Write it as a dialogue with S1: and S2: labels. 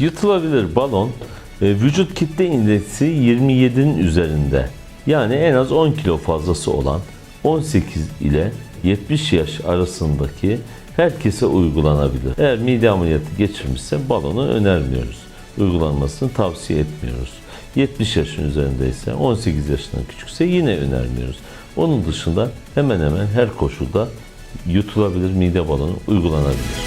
S1: Yutulabilir balon e, vücut kitle indeksi 27'nin üzerinde. Yani en az 10 kilo fazlası olan 18 ile 70 yaş arasındaki herkese uygulanabilir. Eğer mide ameliyatı geçirmişse balonu önermiyoruz. Uygulanmasını tavsiye etmiyoruz. 70 yaşın üzerindeyse 18 yaşından küçükse yine önermiyoruz. Onun dışında hemen hemen her koşulda yutulabilir mide balonu uygulanabilir.